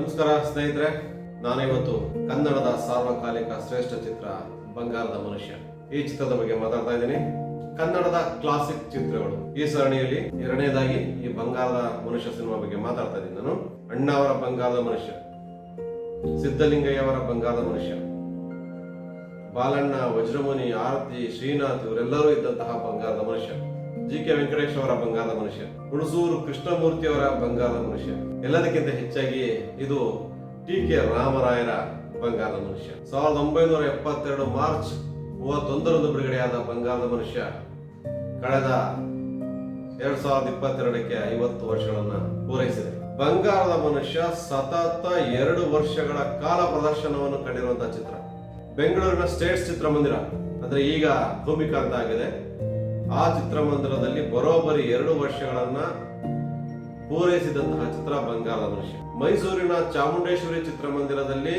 ನಮಸ್ಕಾರ ಸ್ನೇಹಿತರೆ, ನಾನಿವತ್ತು ಕನ್ನಡದ ಸಾರ್ವಕಾಲಿಕ ಶ್ರೇಷ್ಠ ಚಿತ್ರ ಬಂಗಾರದ ಮನುಷ್ಯ. ಈ ಚಿತ್ರದ ಬಗ್ಗೆ ಮಾತಾಡ್ತಾ ಇದ್ದೀನಿ. ಕನ್ನಡದ ಕ್ಲಾಸಿಕ್ ಚಿತ್ರಗಳು. ಈ ಸರಣಿಯಲ್ಲಿ ಎರಡನೇದಾಗಿ ಈ ಬಂಗಾರದ ಮನುಷ್ಯ ಸಿನಿಮಾ ಬಗ್ಗೆ ಮಾತಾಡ್ತಾ ಇದ್ದೀನಿ ನಾನು. ಅಣ್ಣ ಅವರ ಬಂಗಾರದ ಮನುಷ್ಯ ಸಿದ್ದಲಿಂಗಯ್ಯವರ ಬಂಗಾರದ ಮನುಷ್ಯ, ಬಾಲಣ್ಣ, ವಜ್ರಮುನಿ, ಆರತಿ, ಶ್ರೀನಾಥ್, ಇವರೆಲ್ಲರೂ ಇದ್ದಂತಹ ಬಂಗಾರದ ಮನುಷ್ಯ. ಜಿ ಕೆ ವೆಂಕಟೇಶ್ ಅವರ ಬಂಗಾರದ ಮನುಷ್ಯ, ಹುಣಸೂರು ಕೃಷ್ಣಮೂರ್ತಿ ಅವರ ಬಂಗಾರದ ಮನುಷ್ಯ. ಎಲ್ಲದಕ್ಕಿಂತ ಹೆಚ್ಚಾಗಿ ಇದು ಟಿ ಕೆ ರಾಮರಾಯರ ಬಂಗಾರದ ಮನುಷ್ಯ. ಸಾವಿರದ ಒಂಬೈನೂರ ಎಪ್ಪತ್ತೆರಡು ಮಾರ್ಚ್ ಮೂವತ್ತೊಂದರಂದು ಬಿಡುಗಡೆಯಾದ ಬಂಗಾರದ ಮನುಷ್ಯ ಕಳೆದ ಎರಡ್ ಸಾವಿರದ ಇಪ್ಪತ್ತೆರಡಕ್ಕೆ ಐವತ್ತು ವರ್ಷಗಳನ್ನ ಪೂರೈಸಿದೆ. ಬಂಗಾರದ ಮನುಷ್ಯ ಸತತ ಎರಡು ವರ್ಷಗಳ ಕಾಲ ಪ್ರದರ್ಶನವನ್ನು ಕಂಡಿರುವಂತಹ ಚಿತ್ರ. ಬೆಂಗಳೂರಿನ ಸ್ಟೇಟ್ಸ್ ಚಿತ್ರಮಂದಿರ, ಅಂದ್ರೆ ಈಗ ಭೂಮಿಕಾ ಅಂತ ಆಗಿದೆ. ಆ ಚಿತ್ರಮಂದಿರದಲ್ಲಿ ಬರೋಬ್ಬರಿ ಎರಡು ವರ್ಷಗಳನ್ನ ಪೂರೈಸಿದಂತಹ ಚಿತ್ರ ಬಂಗಾಲ ದೃಶ್ಯ. ಮೈಸೂರಿನ ಚಾಮುಂಡೇಶ್ವರಿ ಚಿತ್ರಮಂದಿರದಲ್ಲಿ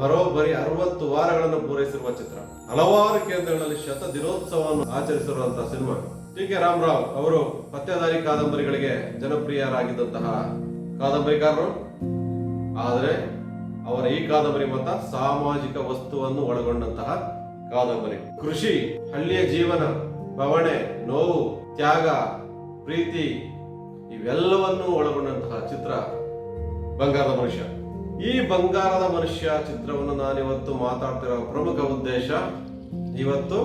ಬರೋಬ್ಬರಿ ಅರವತ್ತು ವಾರಗಳನ್ನು ಪೂರೈಸಿರುವ ಚಿತ್ರ. ಹಲವಾರು ಕೇಂದ್ರಗಳಲ್ಲಿ ಶತ ದಿನೋತ್ಸವವನ್ನು ಆಚರಿಸಿರುವಂತಹ ಸಿನಿಮಾ. ಟಿ ಕೆ ರಾಮರಾವ್ ಅವರು ಪತ್ತೆದಾರಿ ಕಾದಂಬರಿಗಳಿಗೆ ಜನಪ್ರಿಯರಾಗಿದ್ದಂತಹ ಕಾದಂಬರಿಕಾರರು. ಆದರೆ ಅವರ ಈ ಕಾದಂಬರಿ ಮಾತ್ರ ಸಾಮಾಜಿಕ ವಸ್ತುವನ್ನು ಒಳಗೊಂಡಂತಹ ಕಾದಂಬರಿ. ಕೃಷಿ, ಹಳ್ಳಿಯ ಜೀವನ ಬವಣೆ ನೋವು, ತ್ಯಾಗ, ಪ್ರೀತಿ ಇವೆಲ್ಲವನ್ನೂ ಒಳಗೊಂಡಂತಹ ಚಿತ್ರ ಬಂಗಾರದ ಮನುಷ್ಯ. ಈ ಬಂಗಾರದ ಮನುಷ್ಯ ಚಿತ್ರವನ್ನು ನಾನಿವತ್ತು ಮಾತಾಡ್ತಿರೋ ಪ್ರಮುಖ ಉದ್ದೇಶ ಇವತ್ತು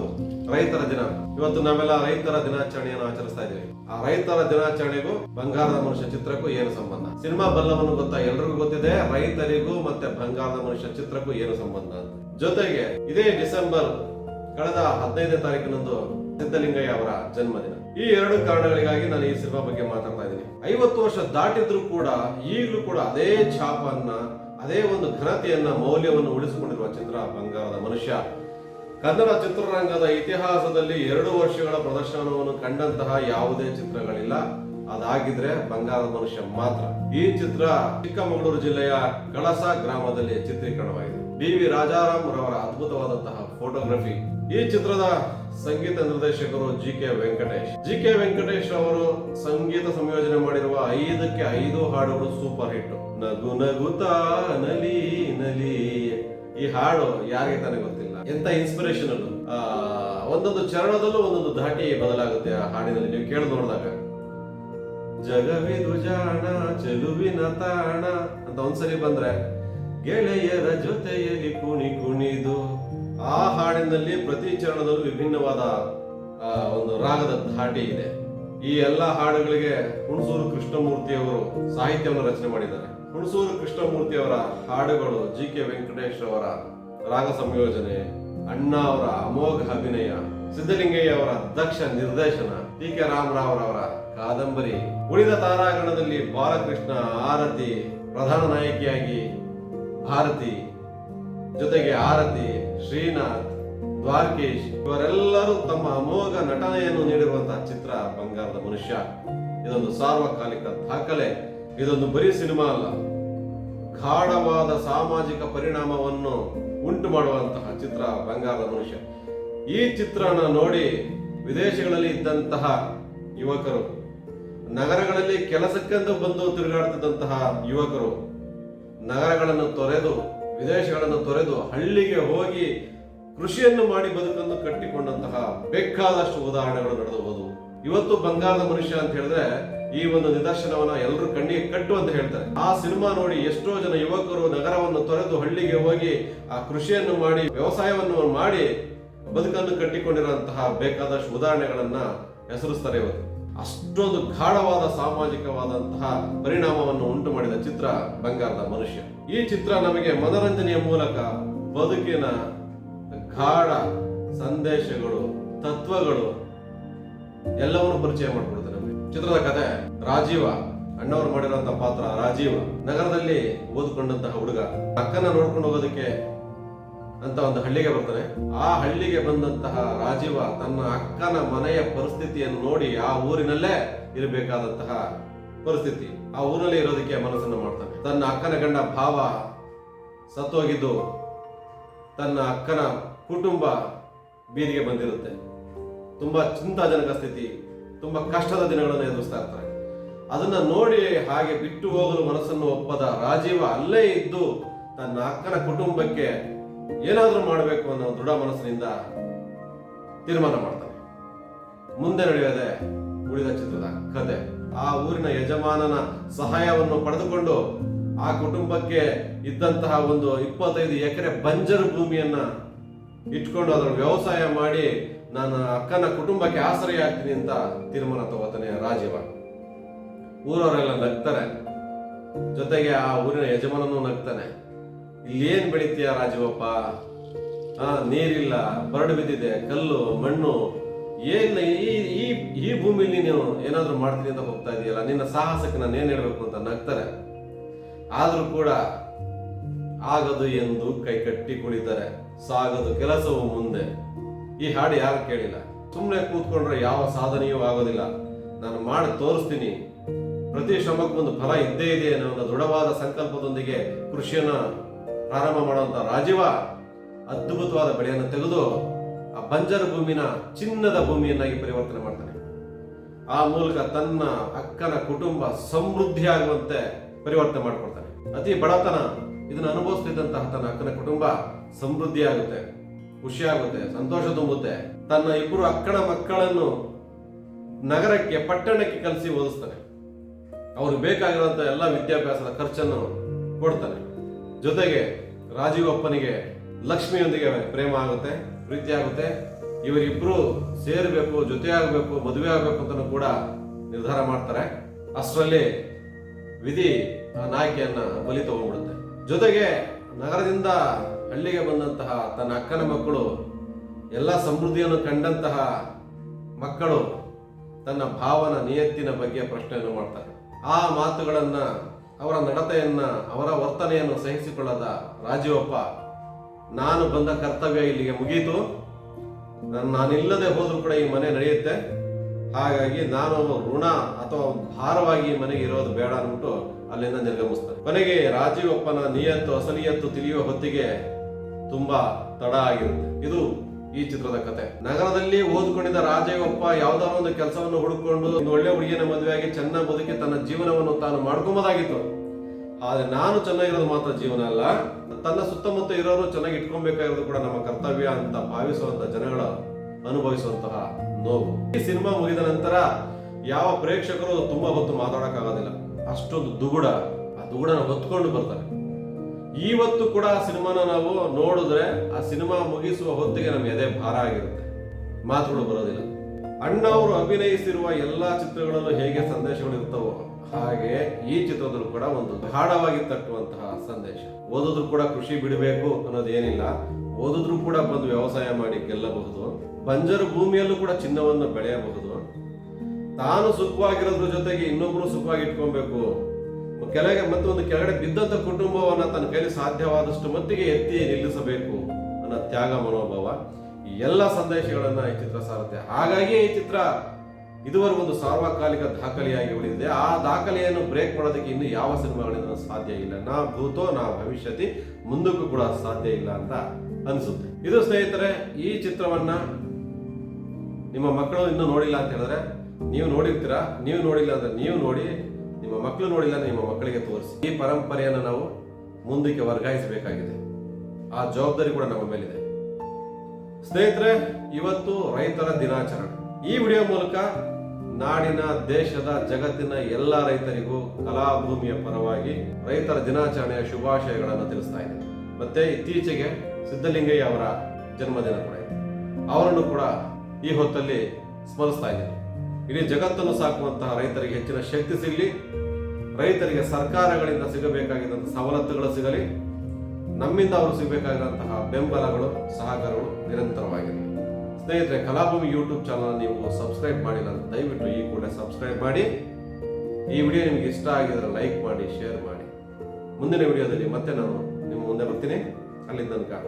ರೈತರ ದಿನ. ಇವತ್ತು ನಾವೆಲ್ಲ ರೈತರ ದಿನಾಚರಣೆಯನ್ನು ಆಚರಿಸ್ತಾ ಇದ್ದೀವಿ. ಆ ರೈತರ ದಿನಾಚರಣೆಗೂ ಬಂಗಾರದ ಮನುಷ್ಯ ಚಿತ್ರಕ್ಕೂ ಏನು ಸಂಬಂಧ? ಸಿನಿಮಾ ಬಲ್ಲವನ್ನು ಗೊತ್ತಾ ಎಲ್ರಿಗೂ ಗೊತ್ತಿದೆ, ರೈತರಿಗೂ ಮತ್ತೆ ಬಂಗಾರದ ಮನುಷ್ಯ ಚಿತ್ರಕ್ಕೂ ಏನು ಸಂಬಂಧ ಜೊತೆಗೆ ಇದೇ ಡಿಸೆಂಬರ್, ಕಳೆದ ಹದಿನೈದನೇ ತಾರೀಕಿನಂದು ಸಿದ್ದಲಿಂಗಯ್ಯ ಅವರ ಜನ್ಮದಿನ. ಈ ಎರಡು ಕಾರಣಗಳಿಗಾಗಿ ನಾನು ಈ ಸಿನಿಮಾ ಬಗ್ಗೆ ಮಾತಾಡ್ತಾ ಇದ್ದೀನಿ. ಐವತ್ತು ವರ್ಷ ದಾಟಿದ್ರು ಕೂಡ, ಈಗಲೂ ಕೂಡ ಅದೇ ಛಾಪನ್ನ, ಅದೇ ಒಂದು ಘನತೆಯನ್ನ, ಮೌಲ್ಯವನ್ನು ಉಳಿಸಿಕೊಂಡಿರುವ ಚಿತ್ರ ಬಂಗಾರದ ಮನುಷ್ಯ. ಕನ್ನಡ ಚಿತ್ರರಂಗದ ಇತಿಹಾಸದಲ್ಲಿ ಎರಡು ವರ್ಷಗಳ ಪ್ರದರ್ಶನವನ್ನು ಕಂಡಂತಹ ಯಾವುದೇ ಚಿತ್ರಗಳಿಲ್ಲ. ಅದಾಗಿದ್ರೆ ಬಂಗಾರದ ಮನುಷ್ಯ ಮಾತ್ರ. ಈ ಚಿತ್ರ ಚಿಕ್ಕಮಗಳೂರು ಜಿಲ್ಲೆಯ ಕಳಸ ಗ್ರಾಮದಲ್ಲಿ ಚಿತ್ರೀಕರಣವಾಗಿದೆ. ಡಿ ವಿ ರಾಜಾರಾಮ್ ರವರ ಅದ್ಭುತವಾದಂತಹ ಫೋಟೋಗ್ರಫಿ ಈ ಚಿತ್ರದ ಸಂಗೀತ ನಿರ್ದೇಶಕರು G K Venkatesh. G K Venkatesh ಅವರು ಸಂಗೀತ ಸಂಯೋಜನೆ ಮಾಡಿರುವ ಐದಕ್ಕೆ ಐದು ಹಾಡುಗಳು ಸೂಪರ್ ಹಿಟ್ ನಗು ನಗುತ ನಲಿ ನಲಿ. ಈ ಹಾಡು ಯಾರಿಗೆ ತಾನೇ ಗೊತ್ತಿಲ್ಲ. ಎಂತ ಇನ್ಸ್ಪಿರೇಷನ್ ಒಂದೊಂದು ಚರಣದಲ್ಲೂ ಒಂದೊಂದು ಧಾಟಿ ಬದಲಾಗುತ್ತೆ ಆ ಹಾಡಿನಲ್ಲಿ ನೀವು ಕೇಳಿ ನೋಡಿದಾಗ. ಜಗವಿದು ಜಾಣ ಚೆಲುವಿನ ತಾಣ ಅಂತ ಒಂದ್ಸರಿ ಬಂದ್ರೆ, ಗೆಳೆಯರ ಜೊತೆಯಲ್ಲಿ ಕುಣಿ ಕುಣಿದು ಆ ಹಾಡಿನಲ್ಲಿ ಪ್ರತಿ ಚರಣದಲ್ಲೂ ವಿಭಿನ್ನವಾದ ಒಂದು ರಾಗದ ಧಾಟಿ ಇದೆ. ಈ ಎಲ್ಲ ಹಾಡುಗಳಿಗೆ ಹುಣಸೂರು ಕೃಷ್ಣಮೂರ್ತಿಯವರು ಸಾಹಿತ್ಯವನ್ನು ರಚನೆ ಮಾಡಿದ್ದಾರೆ. ಹುಣಸೂರು ಕೃಷ್ಣಮೂರ್ತಿ ಅವರ ಹಾಡುಗಳು ಜಿ ಕೆ ವೆಂಕಟೇಶ್ ಅವರ ರಾಗ ಸಂಯೋಜನೆ, ಅಣ್ಣ ಅವರ ಅಮೋಘ ಅಭಿನಯ ಸಿದ್ದಲಿಂಗಯ್ಯ ಅವರ ದಕ್ಷ ನಿರ್ದೇಶನ, ಟಿ ಕೆ ರಾಮರಾವ್ ಅವರ ಕಾದಂಬರಿ, ಉಳಿದ ತಾರಾಗಣದಲ್ಲಿ ಬಾಲಕೃಷ್ಣ ಆರತಿ ಪ್ರಧಾನ ನಾಯಕಿಯಾಗಿ ಭಾರತಿ ಜೊತೆಗೆ ಆರತಿ, ಶ್ರೀನಾಥ್, ದ್ವಾರಕೇಶ್ ಇವರೆಲ್ಲರೂ ತಮ್ಮ ಅಮೋಘ ನಟನೆಯನ್ನು ನೀಡಿರುವಂತಹ ಚಿತ್ರ ಬಂಗಾರದ ಮನುಷ್ಯ. ಇದೊಂದು ಸಾರ್ವಕಾಲಿಕ ದಾಖಲೆ. ಇದೊಂದು ಬರೀ ಸಿನಿಮಾ ಅಲ್ಲ. ಗಾಢವಾದ ಸಾಮಾಜಿಕ ಪರಿಣಾಮವನ್ನು ಉಂಟು ಮಾಡುವಂತಹ ಚಿತ್ರ ಬಂಗಾರದ ಮನುಷ್ಯ. ಈ ಚಿತ್ರನ ನೋಡಿ ವಿದೇಶಗಳಲ್ಲಿ ಇದ್ದಂತಹ ಯುವಕರು, ನಗರಗಳಲ್ಲಿ ಕೆಲಸಕ್ಕೆಂದು ಬಂದು ತಿರುಗಾಡ್ತಿದ್ದಂತಹ ಯುವಕರು, ನಗರಗಳನ್ನು ತೊರೆದು ವಿದೇಶಗಳನ್ನು ತೊರೆದು ಹಳ್ಳಿಗೆ ಹೋಗಿ ಕೃಷಿಯನ್ನು ಮಾಡಿ ಬದುಕನ್ನು ಕಟ್ಟಿಕೊಂಡಂತಹ ಬೇಕಾದಷ್ಟು ಉದಾಹರಣೆಗಳು ನಡೆದಬಹುದು. ಇವತ್ತು ಬಂಗಾರದ ಮನುಷ್ಯ ಅಂತ ಹೇಳಿದ್ರೆ ಈ ಒಂದು ನಿದರ್ಶನವನ್ನ ಎಲ್ಲರೂ ಕಣ್ಣಿಗೆ ಕಟ್ಟು ಅಂತ ಹೇಳ್ತಾರೆ. ಆ ಸಿನಿಮಾ ನೋಡಿ ಎಷ್ಟೋ ಜನ ಯುವಕರು ನಗರವನ್ನು ತೊರೆದು ಹಳ್ಳಿಗೆ ಹೋಗಿ ಆ ಕೃಷಿಯನ್ನು ಮಾಡಿ, ವ್ಯವಸಾಯವನ್ನು ಮಾಡಿ ಬದುಕನ್ನು ಕಟ್ಟಿಕೊಂಡಿರುವಂತಹ ಬೇಕಾದಷ್ಟು ಉದಾಹರಣೆಗಳನ್ನ ಹೆಸರಿಸ್ತಾರೆ ಇವತ್ತು. ಅಷ್ಟೊಂದು ಗಾಢವಾದ ಸಾಮಾಜಿಕವಾದಂತಹ ಪರಿಣಾಮವನ್ನು ಉಂಟು ಮಾಡಿದ ಚಿತ್ರ ಬಂಗಾರದ ಮನುಷ್ಯ. ಈ ಚಿತ್ರ ನಮಗೆ ಮನರಂಜನೆಯ ಮೂಲಕ ಬದುಕಿನ ಗಾಢ ಸಂದೇಶಗಳು, ತತ್ವಗಳು ಎಲ್ಲವನ್ನು ಪರಿಚಯ ಮಾಡಿಕೊಡುತ್ತೆ ನಮಗೆ. ಚಿತ್ರದ ಕಥೆ ರಾಜೀವ, ಅಣ್ಣವ್ರು ಮಾಡಿರುವಂತಹ ಪಾತ್ರ ರಾಜೀವ. ನಗರದಲ್ಲಿ ಓದಿಕೊಂಡಂತಹ ಹುಡುಗ. ಅಕ್ಕನ ನೋಡ್ಕೊಂಡು ಹೋಗೋದಕ್ಕೆ ಅಂತ ಒಂದು ಹಳ್ಳಿಗೆ ಬರ್ತಾನೆ ಆ ಹಳ್ಳಿಗೆ ಬಂದಂತಹ ರಾಜೀವ ತನ್ನ ಅಕ್ಕನ ಮನೆಯ ಪರಿಸ್ಥಿತಿಯನ್ನು ನೋಡಿ ಆ ಊರಿನಲ್ಲೇ ಇರಬೇಕಾದಂತಹ ಪರಿಸ್ಥಿತಿ. ಆ ಊರಲ್ಲಿ ಇರೋದಕ್ಕೆ ಮನಸ್ಸನ್ನು ಮಾಡ್ತಾನೆ. ತನ್ನ ಅಕ್ಕನ ಗಂಡ ಭಾವ ಸತ್ತೋಗಿದ್ದು ತನ್ನ ಅಕ್ಕನ ಕುಟುಂಬ ಬೀದಿಗೆ ಬಂದಿರುತ್ತೆ. ತುಂಬಾ ಚಿಂತಾಜನಕ ಸ್ಥಿತಿ, ತುಂಬಾ ಕಷ್ಟದ ದಿನಗಳನ್ನು ಎದುರಿಸ್ತಾ ಇರ್ತಾರೆ. ಅದನ್ನ ನೋಡಿ ಹಾಗೆ ಬಿಟ್ಟು ಹೋಗಲು ಮನಸ್ಸನ್ನು ಒಪ್ಪದ ರಾಜೀವ ಅಲ್ಲೇ ಇದ್ದು ತನ್ನ ಅಕ್ಕನ ಕುಟುಂಬಕ್ಕೆ ಏನಾದರೂ ಮಾಡಬೇಕು ಅನ್ನೋ ದೃಢ ಮನಸ್ಸಿನಿಂದ ತೀರ್ಮಾನ ಮಾಡ್ತಾನೆ ಮುಂದೆ ನಡೆಯೋದೆ ಉಳಿದ ಚಿತ್ರದ ಕತೆ. ಆ ಊರಿನ ಯಜಮಾನನ ಸಹಾಯವನ್ನು ಪಡೆದುಕೊಂಡು ಆ ಕುಟುಂಬಕ್ಕೆ ಇದ್ದಂತಹ ಒಂದು ಇಪ್ಪತ್ತೈದು ಎಕರೆ ಬಂಜರು ಭೂಮಿಯನ್ನ ಇಟ್ಕೊಂಡು ಅದರ ವ್ಯವಸಾಯ ಮಾಡಿ ನಾನು ಅಕ್ಕನ ಕುಟುಂಬಕ್ಕೆ ಆಶ್ರಯ ಆಗ್ತೀನಿ ಅಂತ ತೀರ್ಮಾನ ತಗೋತಾನೆ ರಾಜೀವ. ಊರವರೆಲ್ಲ ನಗ್ತಾರೆ. ಜೊತೆಗೆ ಆ ಊರಿನ ಯಜಮಾನನೂ ನಗ್ತಾನೆ. ಇಲ್ಲಿ ಏನ್ ಬೆಳಿತೀಯ ರಾಜೀವಪ್ಪ ಆ ನೀರಿಲ್ಲ, ಬರಡು ಬಿದ್ದಿದೆ, ಕಲ್ಲು, ಮಣ್ಣು. ಏನ್ ಈ ಈ ಈ ಭೂಮಿಲಿ ನೀನು ಏನಾದ್ರೂ ಮಾಡ್ತೀನಿ ಅಂತ ಹೋಗ್ತಾ ಇದೆಯಲ್ಲ, ನಿನ್ನ ಸಾಹಸಕ್ಕೆ ನಾನು ಏನ್ ಹೇಳ್ಬೇಕು ಅಂತ ನಗ್ತಾರೆ. ಆದ್ರೂ ಕೂಡ ಆಗದು ಎಂದು ಕೈ ಕಟ್ಟಿ ಕುಳಿತಾರೆ, ಸಾಗದು ಕೆಲಸವು ಮುಂದೆ. ಈ ಹಾಡು ಯಾರು ಕೇಳಿಲ್ಲ? ಸುಮ್ಮನೆ ಕೂತ್ಕೊಂಡ್ರೆ ಯಾವ ಸಾಧನೆಯೂ ಆಗೋದಿಲ್ಲ. ನಾನು ಮಾಡಿ ತೋರಿಸ್ತೀನಿ. ಪ್ರತಿ ಶ್ರಮಕ್ಕೂ ಒಂದು ಫಲ ಇದ್ದೇ ಇದೆ ಅನ್ನೋ ಒಂದು ದೃಢವಾದ ಸಂಕಲ್ಪದೊಂದಿಗೆ ಕೃಷಿಯನ್ನ ಪ್ರಾರಂಭ ಮಾಡುವಂತ ರಾಜೀವ ಅದ್ಭುತವಾದ ಬೆಳೆಯನ್ನು ತೆಗೆದು ಆ ಬಂಜರ ಭೂಮಿನ ಚಿನ್ನದ ಭೂಮಿಯನ್ನಾಗಿ ಪರಿವರ್ತನೆ ಮಾಡ್ತಾನೆ. ಆ ಮೂಲಕ ತನ್ನ ಅಕ್ಕನ ಕುಟುಂಬ ಸಮೃದ್ಧಿಯಾಗುವಂತೆ ಪರಿವರ್ತನೆ ಮಾಡಿಕೊಡ್ತಾನೆ. ಅತಿ ಬಡತನ, ಇದನ್ನು ಅನುಭವಿಸ್ತಿದ್ದಂತಹ ತನ್ನ ಅಕ್ಕನ ಕುಟುಂಬ ಸಮೃದ್ಧಿ ಆಗುತ್ತೆ ಖುಷಿ ಆಗುತ್ತೆ ಸಂತೋಷ ತುಂಬುತ್ತೆ. ತನ್ನ ಇಬ್ಬರು ಅಕ್ಕನ ಮಕ್ಕಳನ್ನು ನಗರಕ್ಕೆ, ಪಟ್ಟಣಕ್ಕೆ ಕಲಿಸಿ ಓದಿಸ್ತಾನೆ. ಅವ್ರಿಗೆ ಬೇಕಾಗಿರುವಂತಹ ಎಲ್ಲ ವಿದ್ಯಾಭ್ಯಾಸದ ಖರ್ಚನ್ನು ಕೊಡ್ತಾನೆ. ಜೊತೆಗೆ ರಾಜೀವಪ್ಪನಿಗೆ ಲಕ್ಷ್ಮಿಯೊಂದಿಗೆ ಪ್ರೇಮ ಆಗುತ್ತೆ, ಪ್ರೀತಿ ಆಗುತ್ತೆ. ಇವರಿಬ್ರು ಸೇರಬೇಕು, ಜೊತೆ ಆಗಬೇಕು, ಮದುವೆ ಆಗಬೇಕು ಅಂತ ಕೂಡ ನಿರ್ಧಾರ ಮಾಡ್ತಾರೆ. ಅಷ್ಟರಲ್ಲಿ ವಿಧಿ ಆ ನಾಯಕಿಯನ್ನ ಬಲಿ ತಗೊಂಡ್ಬಿಡುತ್ತೆ. ಜೊತೆಗೆ ನಗರದಿಂದ ಹಳ್ಳಿಗೆ ಬಂದಂತಹ ತನ್ನ ಅಕ್ಕನ ಮಕ್ಕಳು, ಎಲ್ಲ ಸಮೃದ್ಧಿಯನ್ನು ಕಂಡಂತಹ ಮಕ್ಕಳು ತನ್ನ ಭಾವನ, ನಿಯತ್ತಿನ ಬಗ್ಗೆ ಪ್ರಶ್ನೆಯನ್ನು ಮಾಡ್ತಾರೆ. ಆ ಮಾತುಗಳನ್ನ ಅವರ ನಡತೆಯನ್ನ, ಅವರ ವರ್ತನೆಯನ್ನು ಸಹಿಸಿಕೊಳ್ಳದ ರಾಜೀವಪ್ಪ, ನಾನು ಬಂದ ಕರ್ತವ್ಯ ಇಲ್ಲಿಗೆ ಮುಗೀತು. ನಾನು, ನಾನಿಲ್ಲದೆ ಹೋದರೂ ಕೂಡ ಈ ಮನೆ ನಡೆಯುತ್ತೆ. ಹಾಗಾಗಿ ನಾನು ಋಣ ಅಥವಾ ಭಾರವಾಗಿ ಮನೆಗೆ ಇರೋದು ಬೇಡ ಅಂದ್ಬಿಟ್ಟು ಅಲ್ಲಿಂದ ನಿರ್ಗಮಿಸ್ತಾರೆ. ಕೊನೆಗೆ ರಾಜೀವಪ್ಪನ ನಿಯತ್ತು, ಅಸಲಿಯತ್ತು ತಿಳಿಯುವ ಹೊತ್ತಿಗೆ ತುಂಬಾ ತಡ ಆಗಿರುತ್ತೆ. ಇದು ಈ ಚಿತ್ರದ ಕತೆ. ನಗರದಲ್ಲಿ ಓದ್ಕೊಂಡಿದ್ದ ರಾಜಯ್ಯಪ್ಪ ಯಾವ್ದಾದ್ರು ಒಂದು ಕೆಲಸವನ್ನು ಹುಡುಕೊಂಡು ಒಂದು ಒಳ್ಳೆ ಹುಡುಗಿಯನ ಮದುವೆಯಾಗಿ ಚೆನ್ನಾಗಿ ಬದುಕಿ ತನ್ನ ಜೀವನವನ್ನು ತಾನು ಮಾಡ್ಕೊಂಬೋದಾಗಿತ್ತು. ಆದ್ರೆ ನಾನು ಚೆನ್ನಾಗಿರೋದು ಮಾತ್ರ ಜೀವನ ಅಲ್ಲ. ತನ್ನ ಸುತ್ತಮುತ್ತ ಇರೋರು ಚೆನ್ನಾಗಿ ಇಟ್ಕೊಬೇಕಾಗಿರೋದು ಕೂಡ ನಮ್ಮ ಕರ್ತವ್ಯ ಅಂತ ಭಾವಿಸುವಂತ ಜನಗಳ ಅನುಭವಿಸುವಂತಹ ನೋವು. ಈ ಸಿನಿಮಾ ಮುಗಿದ ನಂತರ ಯಾವ ಪ್ರೇಕ್ಷಕರು ತುಂಬಾ ಹೊತ್ತು ಮಾತಾಡಕ್ಕಾಗೋದಿಲ್ಲ. ಅಷ್ಟೊಂದು ದುಗುಡ ಆ ದುಗುಡನ ಹೊತ್ಕೊಂಡು ಬರ್ತಾರೆ. ಇವತ್ತು ಕೂಡ ಆ ಸಿನಿಮಾನ ನಾವು ನೋಡಿದ್ರೆ ಆ ಸಿನಿಮಾ ಮುಗಿಸುವ ಹೊತ್ತಿಗೆ ನಮ್ಮ ಎದೆ ಭಾರ ಆಗಿರುತ್ತೆ. ಮಾತುಗಳು ಬರೋದಿಲ್ಲ. ಅಣ್ಣ ಅವರು ಅಭಿನಯಿಸಿರುವ ಎಲ್ಲಾ ಚಿತ್ರಗಳಲ್ಲೂ ಹೇಗೆ ಸಂದೇಶಗಳು ಇರ್ತವೋ ಹಾಗೆ ಈ ಚಿತ್ರದಲ್ಲೂ ಕೂಡ ಒಂದು ಗಾಢವಾಗಿ ತಟ್ಟುವಂತಹ ಸಂದೇಶ. ಓದಿದ್ರು ಕೂಡ ಕೃಷಿ ಬಿಡಬೇಕು ಅನ್ನೋದೇನಿಲ್ಲ. ಓದಿದ್ರು ಕೂಡ ಬಂದು ವ್ಯವಸಾಯ ಮಾಡಿ ಗೆಲ್ಲಬಹುದು. ಬಂಜರು ಭೂಮಿಯಲ್ಲೂ ಕೂಡ ಚಿನ್ನವನ್ನು ಬೆಳೆಯಬಹುದು. ತಾನು ಸುಖವಾಗಿರೋದ್ರ ಜೊತೆಗೆ ಇನ್ನೊಬ್ರು ಸುಖವಾಗಿ ಇಟ್ಕೊಬೇಕು ಕೆಳಗೆ ಮತ್ತು ಒಂದು ಕೆಳಗಡೆ ಬಿದ್ದಂತ ಕುಟುಂಬವನ್ನ ತನ್ನ ಕೈಲಿ ಸಾಧ್ಯವಾದಷ್ಟು ಮಟ್ಟಿಗೆ ಎತ್ತಿ ನಿಲ್ಲಿಸಬೇಕು ಅನ್ನೋ ತ್ಯಾಗ, ಮನೋಭಾವ ಈ ಎಲ್ಲ ಸಂದೇಶಗಳನ್ನ ಈ ಚಿತ್ರ ಸಾರುತ್ತೆ. ಹಾಗಾಗಿ ಈ ಚಿತ್ರ ಇದುವರೆಗೂ ಒಂದು ಸಾರ್ವಕಾಲಿಕ ದಾಖಲೆಯಾಗಿ ಉಳಿದಿದೆ. ಆ ದಾಖಲೆಯನ್ನು ಬ್ರೇಕ್ ಮಾಡೋದಕ್ಕೆ ಇನ್ನು ಯಾವ ಸಿನಿಮಾಗಳಿಂದ ಸಾಧ್ಯ ಇಲ್ಲ. ನಾ ಭೂತೋ, ನಾ ಭವಿಷ್ಯತಿ ಮುಂದಕ್ಕೂ ಕೂಡ ಸಾಧ್ಯ ಇಲ್ಲ ಅಂತ ಅನಿಸುತ್ತೆ. ಇದು ಸ್ನೇಹಿತರೆ, ಈ ಚಿತ್ರವನ್ನ ನಿಮ್ಮ ಮಕ್ಕಳು ಇನ್ನೂ ನೋಡಿಲ್ಲ ಅಂತ ಹೇಳಿದ್ರೆ, ನೀವು ನೋಡಿರ್ತೀರಾ? ನೀವು ನೋಡಿಲ್ಲ ಅಂದ್ರೆ ನೀವು ನೋಡಿ. ನಿಮ್ಮ ಮಕ್ಕಳು ನೋಡಿಲ್ಲ ನಿಮ್ಮ ಮಕ್ಕಳಿಗೆ ತೋರಿಸಿ. ಈ ಪರಂಪರೆಯನ್ನು ನಾವು ಮುಂದಕ್ಕೆ ವರ್ಗಾಯಿಸಬೇಕಾಗಿದೆ. ಆ ಜವಾಬ್ದಾರಿ ಕೂಡ ನಮ್ಮ ಮೇಲಿದೆ. ಸ್ನೇಹಿತರೆ, ಇವತ್ತು ರೈತರ ದಿನಾಚರಣೆ. ಈ ವಿಡಿಯೋ ಮೂಲಕ ನಾಡಿನ ದೇಶದ ಜಗತ್ತಿನ ಎಲ್ಲ ರೈತರಿಗೂ ಕಲಾಭೂಮಿಯ ಪರವಾಗಿ ರೈತರ ದಿನಾಚರಣೆಯ ಶುಭಾಶಯಗಳನ್ನು ತಿಳಿಸ್ತಾ ಇದ್ದೇನೆ. ಮತ್ತೆ ಇತ್ತೀಚೆಗೆ ಸಿದ್ದಲಿಂಗಯ್ಯ ಅವರ ಜನ್ಮದಿನ ಕೂಡ ಇದೆ. ಅವರನ್ನು ಕೂಡ ಈ ಹೊತ್ತಲ್ಲಿ ಸ್ಮರಿಸ್ತಾ ಇದ್ದೇನೆ. ಇಡೀ ಜಗತ್ತನ್ನು ಸಾಕುವಂತಹ ರೈತರಿಗೆ ಹೆಚ್ಚಿನ ಶಕ್ತಿ ಸಿಗಲಿ, ರೈತರಿಗೆ ಸರ್ಕಾರಗಳಿಂದ ಸಿಗಬೇಕಾಗಿದ್ದಂಥ ಸವಲತ್ತುಗಳು ಸಿಗಲಿ, ನಮ್ಮಿಂದ ಅವರು ಸಿಗಬೇಕಾಗಿರುವಂತಹ ಬೆಂಬಲಗಳು, ಸಹಕಾರಗಳು ನಿರಂತರವಾಗಿರಲಿ. ಸ್ನೇಹಿತರೆ, ಕಲಾಭೂಮಿ ಯೂಟ್ಯೂಬ್ ಚಾನಲ್ ನೀವು ಸಬ್ಸ್ಕ್ರೈಬ್ ಮಾಡಿಲ್ಲ ದಯವಿಟ್ಟು ಈ ಕೂಡ ಸಬ್ಸ್ಕ್ರೈಬ್ ಮಾಡಿ. ಈ ವಿಡಿಯೋ ನಿಮಗೆ ಇಷ್ಟ ಆಗಿದ್ರೆ ಲೈಕ್ ಮಾಡಿ, ಶೇರ್ ಮಾಡಿ. ಮುಂದಿನ ವಿಡಿಯೋದಲ್ಲಿ ಮತ್ತೆ ನಾನು ನಿಮ್ಮ ಮುಂದೆ ಬರ್ತೀನಿ. ಅಲ್ಲಿಂದ ನಮಸ್ಕಾರ.